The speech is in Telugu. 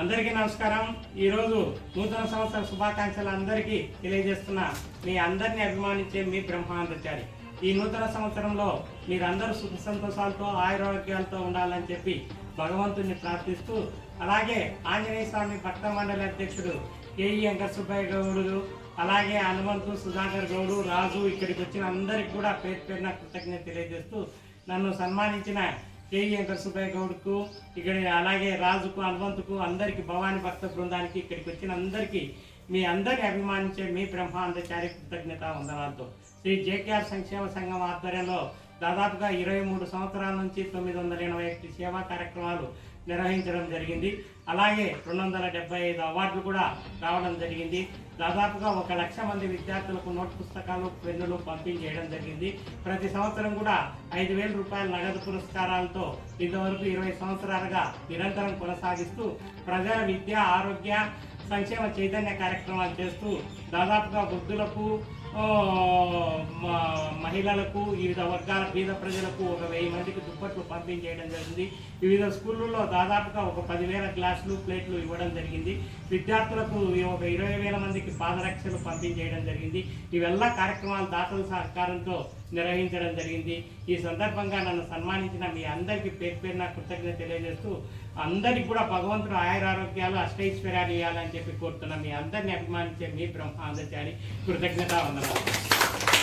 అందరికీ నమస్కారం. ఈరోజు నూతన సంవత్సర శుభాకాంక్షలు అందరికీ తెలియజేస్తున్న మీ అందరినీ అభిమానించే మీ బ్రహ్మానందచారి. ఈ నూతన సంవత్సరంలో మీరందరూ సుఖ సంతోషాలతో ఆయురారోగ్యాలతో ఉండాలని చెప్పి భగవంతుని ప్రార్థిస్తూ అలాగే ఆంజనేయ స్వామి భక్త మండలి అధ్యక్షుడు కేఈ వెంకటసుబ్బయ్య గౌడు అలాగే హనుమంతు సుధాకర్ గౌడు రాజు ఇక్కడికి వచ్చిన అందరికి కూడా పేరు పేరున కృతజ్ఞత తెలియజేస్తూ నన్ను సన్మానించిన కేఈ వెంకట సుబ్బయ్య గౌడ్కు ఇక్కడ అలాగే రాజుకు హనుమంతుకు అందరికి భవానీ భక్త బృందానికి ఇక్కడికి వచ్చిన అందరికీ మీ అందరికి అభిమానించే మీ బ్రహ్మాందచారి కృతజ్ఞత వందనాలతో శ్రీ జేకేఆర్ సంక్షేమ సంఘం ఆధ్వర్యంలో దాదాపుగా ఇరవై మూడు సంవత్సరాల నుంచి తొమ్మిది వందల ఎనభై ఒకటి సేవా కార్యక్రమాలు నిర్వహించడం జరిగింది. అలాగే రెండు వందల డెబ్బై ఐదు అవార్డులు కూడా రావడం జరిగింది. దాదాపుగా ఒక లక్ష మంది విద్యార్థులకు నోట్ పుస్తకాలు పెన్నులు పంపిణీ చేయడం జరిగింది. ప్రతి సంవత్సరం కూడా ఐదు వేల రూపాయల నగదు పురస్కారాలతో ఇంతవరకు ఇరవై సంవత్సరాలుగా నిరంతరం కొనసాగిస్తూ ప్రజల విద్య ఆరోగ్య సంక్షేమ చైతన్య కార్యక్రమాలు చేస్తూ దాదాపుగా వృద్ధులకు మహిళలకు వివిధ వర్గాల పేద ప్రజలకు ఒక వెయ్యి మందికి దుప్పట్లు పంపిణీ చేయడం జరిగింది. వివిధ స్కూళ్ళల్లో దాదాపుగా ఒక పదివేల గ్లాసులు ప్లేట్లు ఇవ్వడం జరిగింది. విద్యార్థులకు ఒక ఇరవై వేల మందికి పాదరక్షలు పంపిణీ చేయడం జరిగింది. ఇవెల్లా కార్యక్రమాలు దాతల సహకారంతో నిర్వహించడం జరిగింది. ఈ సందర్భంగా నన్ను సన్మానించిన మీ అందరికీ పేరు పేరున కృతజ్ఞత తెలియజేస్తూ అందరికి కూడా భగవంతుడు ఆయురారోగ్యాలు అష్టైశ్వర్యాలు ఇవ్వాలని చెప్పి కోరుతున్నా మీ అందరిని అభిమానించే మీ బ్రహ్మాందచారి కృతజ్ఞత వందనాలు.